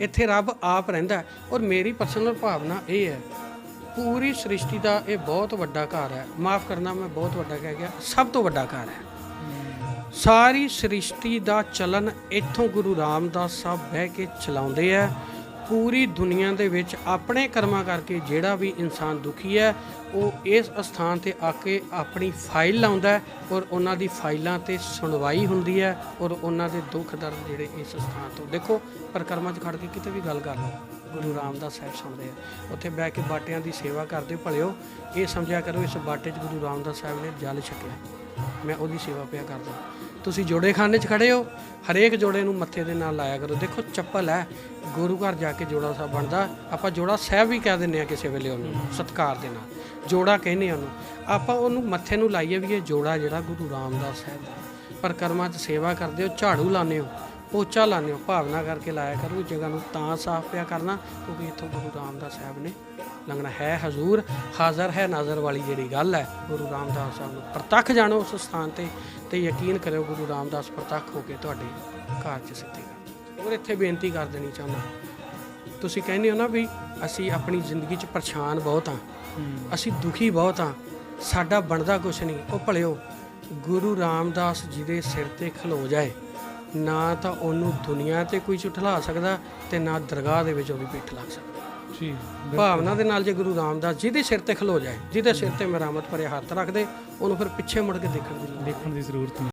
ਇੱਥੇ ਰੱਬ ਆਪ ਰਹਿੰਦਾ ਔਰ ਮੇਰੀ ਪਰਸਨਲ ਭਾਵਨਾ ਇਹ ਹੈ ਪੂਰੀ ਸ੍ਰਿਸ਼ਟੀ ਦਾ ਇਹ ਬਹੁਤ ਵੱਡਾ ਘਰ ਹੈ। ਮਾਫ ਕਰਨਾ ਮੈਂ ਬਹੁਤ ਵੱਡਾ ਕਹਿ ਗਿਆ। ਸਭ ਤੋਂ ਵੱਡਾ ਘਰ ਹੈ। ਸਾਰੀ ਸ੍ਰਿਸ਼ਟੀ ਦਾ ਚਲਨ ਇੱਥੋਂ ਗੁਰੂ ਰਾਮਦਾਸ ਸਾਹਿਬ ਬਹਿ ਕੇ ਚਲਾਉਂਦੇ ਆ ਪੂਰੀ ਦੁਨੀਆ ਦੇ ਵਿੱਚ ਆਪਣੇ ਕਰਮਾਂ ਕਰਕੇ ਜਿਹੜਾ ਵੀ ਇਨਸਾਨ ਦੁਖੀ ਹੈ, ਉਹ ਇਸ ਸਥਾਨ ਤੇ ਆ ਕੇ ਆਪਣੀ ਫਾਈਲ ਲਾਉਂਦਾ ਔਰ ਉਹਨਾਂ ਦੀ ਫਾਈਲਾਂ ਤੇ ਸੁਣਵਾਈ ਹੁੰਦੀ ਹੈ ਔਰ ਉਹਨਾਂ ਦੇ ਦੁੱਖ ਦਰਦ ਜਿਹੜੇ ਇਸ ਸਥਾਨ ਤੋਂ। ਦੇਖੋ, ਪਰਕਰਮਾਂ 'ਚ ਖੜ ਕੇ ਕਿਤੇ ਵੀ ਗੱਲ ਕਰ ਲਓ, ਗੁਰੂ ਰਾਮਦਾਸ ਸਾਹਿਬ ਸੁਣਦੇ ਆ। ਉੱਥੇ ਬਹਿ ਕੇ ਬਾਟਿਆਂ ਦੀ ਸੇਵਾ ਕਰਦੇ ਭਲਿਓ, ਇਹ ਸਮਝਿਆ ਕਰੋ, ਇਸ ਬਾਟੇ 'ਚ ਗੁਰੂ ਰਾਮਦਾਸ ਸਾਹਿਬ ਨੇ ਜਲ ਛਕਿਆ। ਮੈਂ ਉਹਦੀ ਸੇਵਾ ਪਿਆ ਕਰਦਾ। ਤੁਸੀਂ ਜੋੜੇ ਖਾਨੇ 'ਚ ਖੜੇ ਹੋ, ਹਰੇਕ ਜੋੜੇ ਨੂੰ ਮੱਥੇ ਦੇ ਨਾਲ ਲਾਇਆ ਕਰੋ। ਦੇਖੋ, ਚੱਪਲ ਹੈ, ਗੁਰੂ ਘਰ ਜਾ ਕੇ ਜੋੜਾ ਸਾਹਿਬ ਬਣਦਾ। ਆਪਾਂ ਜੋੜਾ ਸਾਹਿਬ ਵੀ ਕਹਿ ਦਿੰਦੇ ਆ ਕਿਸੇ ਵੇਲੇ ਉਹਨੂੰ, ਸਤਕਾਰ ਦੇ ਨਾਲ। ਜੋੜਾ ਕਹਿੰਦੇ ਆ ਉਹਨੂੰ। ਆਪਾਂ ਉਹਨੂੰ ਮੱਥੇ ਨੂੰ ਲਾਈਏ ਵੀ ਇਹ ਜੋੜਾ ਜਿਹੜਾ ਗੁਰੂ ਰਾਮਦਾਸ ਸਾਹਿਬ ਦਾ ਪਰ ਕਰਮਾਂ 'ਚ ਸੇਵਾ ਕਰਦੇ ਹੋ, ਝਾੜੂ ਲਾਉਂਦੇ ਹੋ, ਪੋਚਾ ਲਾਉਂਦੇ ਹੋ, ਭਾਵਨਾ ਕਰਕੇ ਲਾਇਆ ਕਰੋ, ਜਗ੍ਹਾ ਨੂੰ ਤਾਂ ਸਾਫ਼ ਪਿਆ ਕਰਨਾ, ਕਿਉਂਕਿ ਇੱਥੋਂ ਗੁਰੂ ਰਾਮਦਾਸ ਸਾਹਿਬ ਨੇ ਲੰਘਣਾ ਹੈ ਹਜ਼ੂਰ। ਹਾਜ਼ਰ ਹੈ ਨਾਜ਼ਰ ਵਾਲੀ ਜਿਹੜੀ ਗੱਲ ਹੈ, ਗੁਰੂ ਰਾਮਦਾਸ ਸਾਹਿਬ ਨੂੰ ਪ੍ਰਤੱਖ ਜਾਣੋ ਉਸ ਸਥਾਨ ਤੇ। ਤੇ ਯਕੀਨ ਕਰਿਓ ਗੁਰੂ ਰਾਮਦਾਸ ਪ੍ਰਤੱਖ ਹੋ ਕੇ ਤੁਹਾਡੇ ਘਰ 'ਚ ਸਿੱਧੇਗਾ ਔਰ ਇੱਥੇ ਬੇਨਤੀ ਕਰ ਦੇਣੀ ਚਾਹੁੰਦਾ। ਤੁਸੀਂ ਕਹਿੰਦੇ ਹੋ ਨਾ ਵੀ ਅਸੀਂ ਆਪਣੀ ਜ਼ਿੰਦਗੀ 'ਚ ਪਰੇਸ਼ਾਨ ਬਹੁਤ ਹਾਂ। ਅਸੀਂ ਦੁਖੀ ਬਹੁਤ ਹਾਂ। ਸਾਡਾ ਬਣਦਾ ਕੁਛ ਨਹੀਂ। ਉਹ ਭਲਿਓ ਗੁਰੂ ਰਾਮਦਾਸ ਜੀ ਦੇ ਸਿਰ ਤੇ ਖਲੋ ਜਾਏ। ਨਾ ਤਾਂ ਉਹਨੂੰ ਦੁਨੀਆ ਤੇ ਕੋਈ ਝੁਠਲਾ ਸਕਦਾ ਤੇ ਨਾ ਦਰਗਾਹ ਦੇ ਵਿੱਚ ਉਹਦੀ ਪਿੱਠ ਲੱਗ ਸਕਦਾ। ਜੀ ਭਾਵਨਾ ਦੇ ਨਾਲ ਜੇ ਗੁਰੂ ਰਾਮਦਾਸ ਜਿਹਦੇ ਸਿਰ ਤੇ ਖਲੋ ਜਾਏ ਜਿਹਦੇ ਸਿਰ ਤੇ ਮਰਾਮਤ ਭਰੇ ਹੱਥ ਰੱਖਦੇ ਉਹਨੂੰ ਫਿਰ ਪਿੱਛੇ ਮੁੜ ਕੇ ਦੇਖਣ ਦੀ। ਦੇਖਣ ਦੀ ਜ਼ਰੂਰਤ ਨਹੀਂ